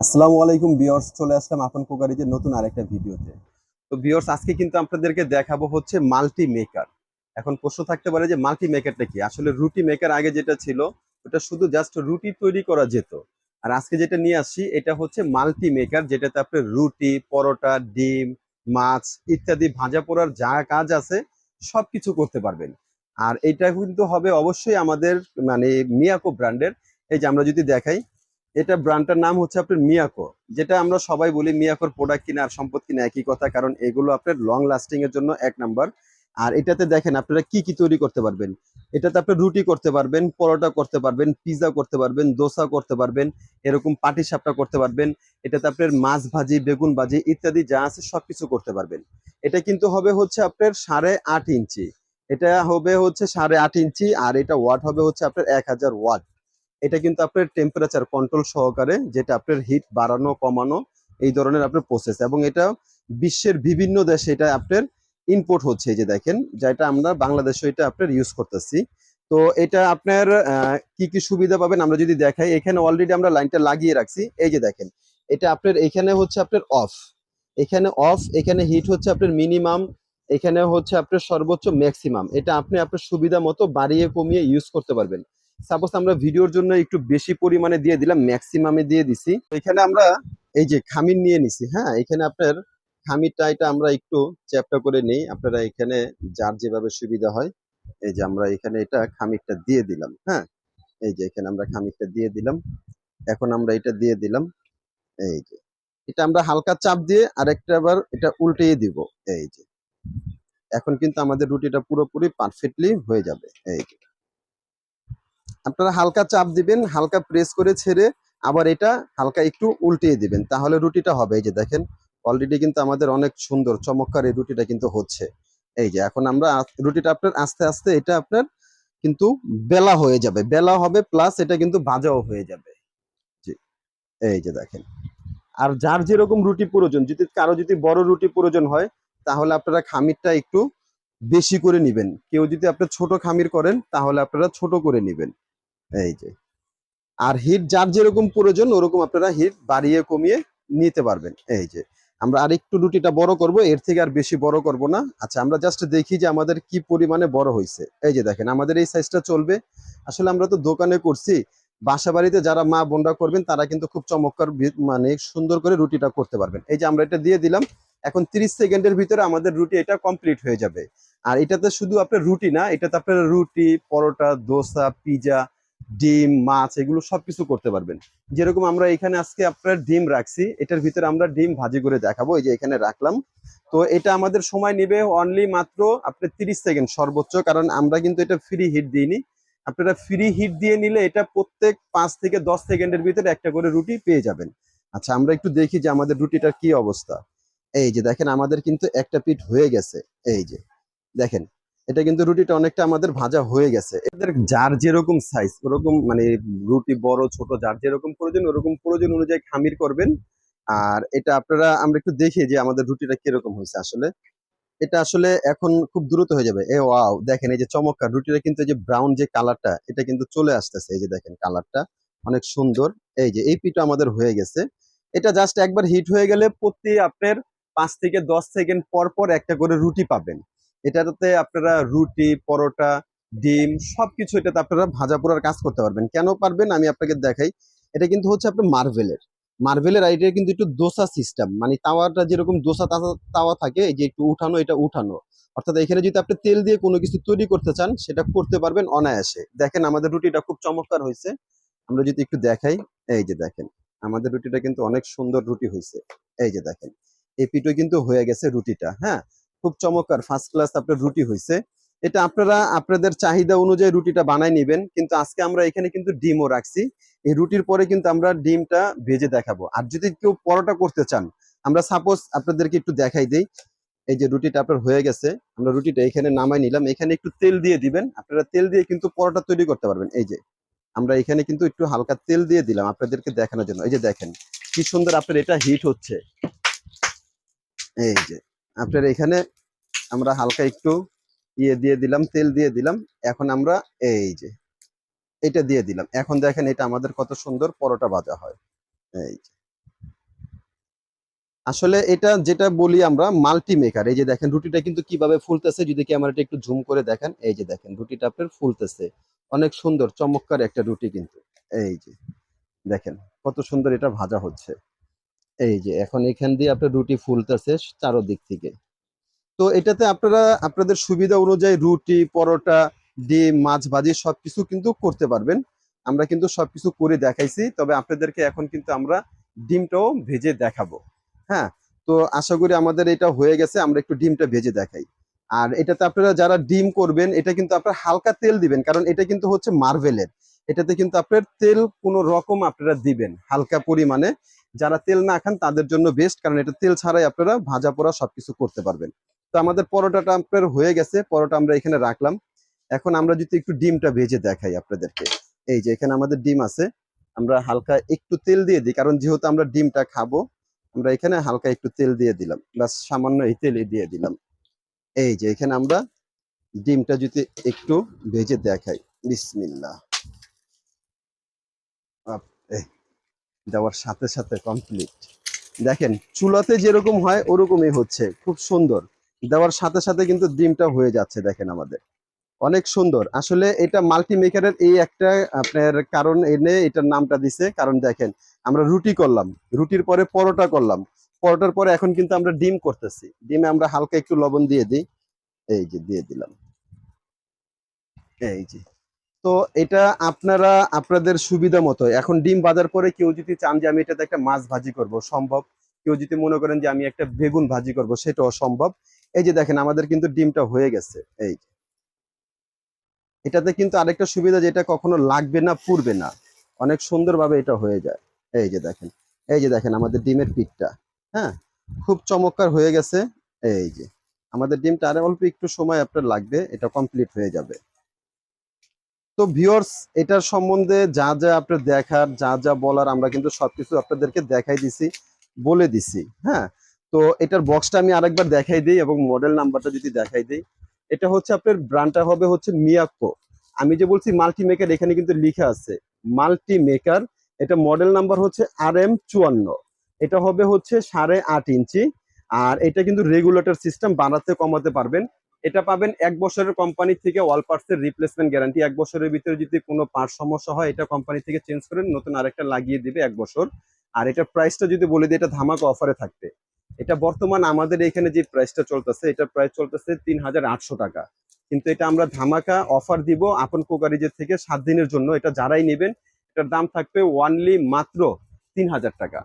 আসসালামু আলাইকুম বিয়ার্স চলে আসলাম আপন কুকারিজের নতুন আরেকটা ভিডিওতে। তো বিয়ার্স আজকে কিন্তু আপনাদেরকে দেখাবো হচ্ছে মাল্টি মেকার এখন প্রশ্ন থাকতে পারে যে মাল্টি মেকারটা কি? আসলে রুটি মেকার আগে যেটা ছিল, ওটা শুধু জাস্ট রুটি তৈরি করা যেত। আর আজকে যেটা নিয়ে আসছি, এটা হচ্ছে মাল্টি মেকার যেটাতে আপনি রুটি, পরোটা, ডিম, মাছ ইত্যাদি ভাজা পোড়ার যা কাজ আছে, সবকিছু করতে পারবেন। আর এটা কিন্তু হবে অবশ্যই আমাদের মানে মিয়াকো ব্র্যান্ডের। এই যে আমরা যদি দেখাই এটা ব্র্যান্ডটার নাম হচ্ছে আপনার মিয়াকো যেটা আমরা সবাই বলি মিয়াকোর প্রোডাক্ট কিনা আর সম্পদ কিনা একই কথা, কারণ এগুলো আপনার লং লাস্টিং এর জন্য এক নাম্বার আর এটাতে দেখেন আপনারা কি কি তৈরি করতে পারবেন। এটাতে আপনি রুটি করতে পারবেন, পরোটা করতে পারবেন পিৎজা করতে পারবেন, দোসা করতে পারবেন, এরকম পাটি সাপটা করতে পারবেন, এটাতে আপনার মাছ ভাজি, বেগুন ভাজি ইত্যাদি যা আছে সবকিছু করতে পারবেন। এটা কিন্তু হবে হচ্ছে আপনার সাড়ে আট ইঞ্চি। এটা হবে হচ্ছে সাড়ে আট ইঞ্চি, আর এটা ওয়াট হবে হচ্ছে আপনার এক হাজার ওয়াট এটা কিন্তু আপনার টেম্পারেচার কন্ট্রোল সহকারে যেটা আপনার হিট বাড়ানো, কমানো, এই ধরনের আপনার প্রসেস এবং এটা বিশ্বের বিভিন্ন দেশে এটা আপনার ইম্পোর্ট হচ্ছে, এই যে দেখেন, যেটা আমরা বাংলাদেশে এটা আপনার ইউজ করতেছি। তো এটা আপনার কি কি সুবিধা পাবেন আমরা যদি দেখাই, এখানে অলরেডি আমরা লাইনটা লাগিয়ে রাখছি। এই যে দেখেন, এটা আপনার, এখানে হচ্ছে আপনার অফ এখানে অফ এখানে হিট হচ্ছে আপনার মিনিমাম এখানে হচ্ছে আপনার সর্বোচ্চ ম্যাক্সিমাম এটা আপনি আপনার সুবিধা মতো বাড়িয়ে কমিয়ে ইউজ করতে পারবেন। সাপোজ আমরা ভিডিওর জন্য একটু বেশি পরিমাণে দিয়ে দিলাম ম্যাক্সিমামে দিয়ে দিছি। এখানে আমরা এই যে খামির নিয়ে নিছি হ্যাঁ? এখানে আপনার খামিরটা এটা আমরা একটু চ্যাপটা করে নেই। আপনারা এখানে যার যেভাবে সুবিধা হয়, এই যে আমরা এখানে এটা খামিরটা দিয়ে দিলাম হ্যাঁ? এই যে এখানে আমরা খামিরটা দিয়ে দিলাম। এখন আমরা এটা দিয়ে দিলাম, এই যে। এটা আমরা হালকা চাপ দিয়ে আরেকটা আবার এটা উল্টিয়ে দিব, এই যে। এখন কিন্তু আমাদের রুটিটা পুরোপুরি পারফেক্টলি হয়ে যাবে, এই যে। আপনারা হালকা চাপ দিবেন, হালকা প্রেস করে ছেড়ে আবার এটা হালকা একটু উল্টিয়ে দিবেন। তাহলে রুটিটা হবে। এই যে দেখেন অলরেডি কিন্তু আমাদের অনেক সুন্দর, চমৎকার এই রুটিটা কিন্তু হচ্ছে। এই যে এখন আমরা রুটিটা আপনার আস্তে আস্তে এটা আপনার কিন্তু বেলা হয়ে যাবে। বেলা হবে প্লাস এটা কিন্তু ভাজাও হয়ে যাবে। জি, এই যে দেখেন। আর যার যেরকম রুটি প্রয়োজন, যদি কারও যদি বড় রুটি প্রয়োজন হয়, তাহলে আপনারা খামিরটা একটু বেশি করে নিবেন। কেউ যদি আপনার ছোট খামির করেন, তাহলে আপনারা ছোট করে নিবেন। এই যে। আর হিট যার যেরকম প্রয়োজন, ওরকম আপনারা হিট বাড়িয়ে কমিয়ে নিতে পারবেন। এই যে। আমরা আর একটু রুটিটা বড় করব, এর থেকে আর বেশি বড় করব না। আচ্ছা আমরা জাস্ট দেখি যে আমাদের কি পরিমাণে বড় হয়েছে এই যে দেখেন, আমাদের এই সাইজটা চলবে। আসলে আমরা তো দোকানে করছি বাসা বাড়িতে যারা মা বোনরা করবেন, তারা কিন্তু খুব চমৎকার মানে সুন্দর করে রুটিটা করতে পারবেন। এই যে আমরা এটা দিয়ে দিলাম, এখন 30 সেকেন্ডের ভিতরে আমাদের রুটি এটা কমপ্লিট হয়ে যাবে। আর এটাতে শুধু আপনার রুটি না, এটাতে আপনার রুটি, পরোটা, দোসা, পিজা ডিম, মাছ, এগুলো সবকিছু করতে পারবেন। যেরকম আমরা এখানে আজকে আপনার ডিম রাখছি, এটার ভিতরে আমরা ডিম ভাজি করে দেখাবো, এই যে এখানে রাখলাম। তো এটা আমাদের সময় নেবে অনলি মাত্র আপনার তিরিশ সেকেন্ড সর্বোচ্চ, কারণ আমরা কিন্তু এটা ফ্রি হিট দিইনি। আপনারা ফ্রি হিট দিয়ে নিলে এটা প্রত্যেক পাঁচ থেকে দশ সেকেন্ডের ভিতরে একটা করে রুটি পেয়ে যাবেন। আচ্ছা আমরা একটু দেখি যে আমাদের রুটিটার কি অবস্থা। এই যে দেখেন, আমাদের কিন্তু একটা পিঠ হয়ে গেছে। এই যে দেখেন এটা কিন্তু রুটিটা অনেকটা আমাদের ভাজা হয়ে গেছে। এদের যার যেরকম সাইজ ওরকম মানে রুটি বড়, ছোট, যার যেরকম প্রয়োজন, ওরকম প্রয়োজন অনুযায়ী খামির করবেন। আর এটা আপনারা, আমরা একটু দেখি যে আমাদের রুটিটা কীরকম হয়েছে আসলে। এটা আসলে এখন খুব দ্রুত হয়ে যাবে। এ ওয়াও, দেখেন এই যে চমৎকার, রুটিটা কিন্তু এই যে ব্রাউন যে কালারটা এটা কিন্তু চলে আসতেছে। এই যে দেখেন কালারটা অনেক সুন্দর। এই যে এই পিঠা আমাদের হয়ে গেছে। এটা জাস্ট একবার হিট হয়ে গেলে প্রতি আপনার পাঁচ থেকে দশ সেকেন্ড পর পর একটা করে রুটি পাবেন। এটাতে আপনারা রুটি, পরোটা, ডিম, সবকিছু এটাতে আপনারা ভাজা পোড়ার কাজ করতে পারবেন। কেন পারবেন? আমি আপনাকে দেখাই। এটা কিন্তু হচ্ছে আপনার মার্ভেলের মার্ভেলের আইডিয়া কিন্তু একটু দোসা সিস্টেম। মানে তাওয়াটা যেরকম দোসা তাওয়া- থাকে যে একটু উঠানো, এটা উঠানো। অর্থাৎ এখানে যদি আপনি তেল দিয়ে কোনো কিছু তৈরি করতে চান, সেটা করতে পারবেন অনায়াসে। দেখেন, আমাদের রুটিটা খুব চমৎকার হয়েছে। আমরা যদি একটু দেখাই, এই যে দেখেন, আমাদের রুটিটা কিন্তু অনেক সুন্দর রুটি হয়েছে। এই যে দেখেন এই পিঠো কিন্তু হয়ে গেছে রুটিটা হ্যাঁ? খুব চমৎকার ফার্স্ট ক্লাস আপনার রুটি হয়েছে এটা আপনারা, আপনাদের চাহিদা অনুযায়ী রুটিটা বানাই নেবেন, কিন্তু আজকে আমরা এখানে কিন্তু ডিমও রাখছি। এই রুটির পরে কিন্তু আমরা ডিমটা ভেজে দেখাবো। আর যদি কেউ পরোটা করতে চান, আমরা সাপোজ আপনাদেরকে একটু দেখাই দিই। এই যে রুটিটা আপনার হয়ে গেছে, আমরা রুটিটা এখানে নামাই নিলাম। এখানে একটু তেল দিয়ে দিবেন। আপনারা তেল দিয়ে কিন্তু পরোটা তৈরি করতে পারবেন। এই যে, আমরা এখানে কিন্তু একটু হালকা তেল দিয়ে দিলাম আপনাদেরকে দেখানোর জন্য। এই যে দেখেন, কি সুন্দর আপনার এটা হিট হচ্ছে। এই যে আপনার এখানে আমরা হালকা একটু ইয়ে দিয়ে দিলাম, তেল দিয়ে দিলাম। এখন আমরা এই যে, এটা দিয়ে দিলাম। এখন দেখেন এটা আমাদের কত সুন্দর পরোটা ভাজা হয়। এই যে। আসলে এটা যেটা বলি আমরা মাল্টি মেকার এই যে দেখেন, রুটিটা কিন্তু কীভাবে ফুলতেছে, যদি ক্যামেরাটা একটু জুম করে দেখেন, এই যে দেখেন, রুটিটা আপনার ফুলতেছে। অনেক সুন্দর, চমৎকার একটা রুটি কিন্তু। এই যে, দেখেন, কত সুন্দর এটা ভাজা হচ্ছে। এই যে, এখন এখান দিয়ে আপনার রুটি ফুলতেছে চারোদিক থেকে। তো এটাতে আপনারা, আপনাদের সুবিধা অনুযায়ী রুটি, পরোটা, ডিম, মাছ ভাজি সবকিছু কিন্তু করতে পারবেন। আমরা কিন্তু সবকিছু করে দেখাইছি, তবে আপনাদেরকে এখন কিন্তু আমরা ডিমটাও ভেজে দেখাবো। হ্যাঁ তো আশা করি আমাদের এটা হয়ে গেছে, আমরা একটু ডিমটা ভেজে দেখাই। আর এটাতে আপনারা যারা ডিম করবেন, এটা কিন্তু আপনার হালকা তেল দিবেন, কারণ এটা কিন্তু হচ্ছে মার্ভেলের এটাতে কিন্তু আপনার তেল কোনো রকম আপনারা দিবেন, হালকা পরিমাণে। যারা তেল না খান, তাদের জন্য বেস্ট কারণ এটা তেল ছাড়াই আপনারা ভাজা পোড়া সবকিছু করতে পারবেন। তো আমাদের পরোটাটা আপনার হয়ে গেছে, পরোটা আমরা এখানে রাখলাম। এখন আমরা যদি একটু ডিমটা ভেজে দেখাই আপনাদেরকে। এই যে এখানে আমাদের ডিম আছে, আমরা হালকা একটু তেল দিয়ে দিই, কারণ যেহেতু আমরা ডিমটা খাব, আমরা এখানে হালকা একটু তেল দিয়ে দিলাম। প্লাস সামান্য এই তেলে দিয়ে দিলাম। এই যে এখানে আমরা ডিমটা যদি একটু ভেজে দেখাই। বিসমিল্লাহ আপ, এই, দেওয়ার সাথে সাথে কমপ্লিট দেখেন, চুলাতে যেরকম হয়, ওরকমই হচ্ছে। খুব সুন্দর। দেওয়ার সাথে সাথে কিন্তু ডিমটা হয়ে যাচ্ছে, দেখেন আমাদের। অনেক সুন্দর। আসলে এটা মাল্টিমেকারের এই একটা আপনার কারণ এনে এটার নামটা দিছে। কারণ দেখেন, আমরা রুটি করলাম। রুটির পরে পরোটা করলাম। পরোটার পরে এখন কিন্তু আমরা ডিম করতেছি। ডিমে আমরা হালকা একটু লবণ দিয়ে দিই। এই যে, দিয়ে দিলাম। এই যে। তো এটা আপনারা, আপনাদের সুবিধা মতো। এখন ডিম বাজার পরে কেউ যদি চান যে আমি এটাতে একটা মাছ ভাজি করব, সম্ভব। কেউ যদি মনে করেন যে আমি একটা বেগুন ভাজি করব সেটাও সম্ভব এই যে দেখেন, আমাদের কিন্তু ডিমটা হয়ে গেছে। এই। এটাতে কিন্তু আরেকটা সুবিধা যেটা কখনো লাগবে না, পুড়বে না। অনেক সুন্দরভাবে এটা হয়ে যায়। এই যে দেখেন, এই যে দেখেন আমাদের ডিমের পিঠটা। হ্যাঁ? খুব চমৎকার হয়ে গেছে। এই যে। আমাদের ডিমটা আরে অল্প একটু সময় আপনার লাগবে, এটা কমপ্লিট হয়ে যাবে। তো ভিউয়ার্স এটার সম্বন্ধে যা যা আপনার দেখার, যা যা বলার, আমরা কিন্তু সবকিছু আপনাদেরকে দেখাই দিছি, বলে দিছি হ্যাঁ? তো এটার বক্সটা আমি আরেকবার দেখাই দিই এবং মডেল নাম্বারটা যদি দেখাই দিই, এটা হচ্ছে আপনার ব্র্যান্ডটা হবে হচ্ছে মিয়াকো আমি যে বলছি মাল্টি মেকার এখানে কিন্তু লিখা আছে মাল্টি মেকার এটা মডেল নাম্বার হচ্ছে আর এম চুয়ান্ন। এটা হবে হচ্ছে সাড়ে আট ইঞ্চি, আর এটা কিন্তু রেগুলেটর সিস্টেম বানাতে কমাতে পারবেন। এটা পাবেন এক বছরের কোম্পানি থেকে অল পার্টসের রিপ্লেসমেন্ট গ্যারান্টি এক বছরের ভিতরে যদি কোনো পার্ট সমস্যা হয়, এটা কোম্পানি থেকে চেঞ্জ করে নতুন আরেকটা লাগিয়ে দিবে এক বছর। আর এটা প্রাইসটা যদি বলে দিই, এটা ধামাকা অফারে থাকবে। এটা বর্তমান আমাদের এখানে যে প্রাইসটা চলতেছে, এটা প্রাইস চলতেছে তিন হাজার আটশো টাকা। কিন্তু এটা আমরা ধামাকা অফার দিব আপন কোকারিজের থেকে সাত দিনের জন্য। এটা যারাই নেবেন, এটার দাম থাকবে ওয়ানলি মাত্র তিন হাজার টাকা।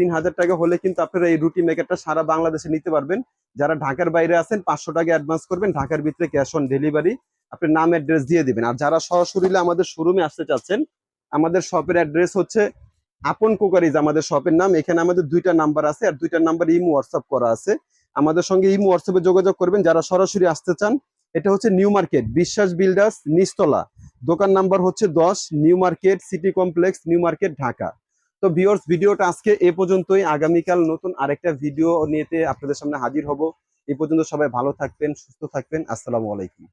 তিন হাজার টাকা হলে কিন্তু আপনারা এই রুটি মেকারটা সারা বাংলাদেশে নিতে পারবেন। যারা ঢাকার বাইরে আছেন, পাঁচশো টাকা অ্যাডভান্স করবেন, ঢাকার ভিতরে ক্যাশ অন ডেলিভারি আপনার নাম অ্যাড্রেস দিয়ে দিবেন। আর যারা সরাসরি আমাদের শোরুমে আসতে চাচ্ছেন, আমাদের শপের অ্যাড্রেস হচ্ছে আপন কুকারিজ, আমাদের শপের নাম। এখানে আমাদের দুইটা নাম্বার আছে, আর দুইটা নাম্বার ইমো হোয়াটসঅ্যাপ করা আছে। আমাদের সঙ্গে ইমো হোয়াটসঅ্যাপে যোগাযোগ করবেন। যারা সরাসরি আসতে চান, এটা হচ্ছে নিউ মার্কেট বিশ্বাস বিল্ডার্স নিস্তলা দোকান নাম্বার হচ্ছে দশ new market city complex new market Dhaka তো ভিওর্স ভিডিওটা আজকে এ পর্যন্তই। আগামীকাল নতুন আরেকটা ভিডিও নিয়েতে আপনাদের সামনে হাজির হব। এ পর্যন্ত সবাই ভালো থাকবেন, সুস্থ থাকবেন। আসসালামু আলাইকুম।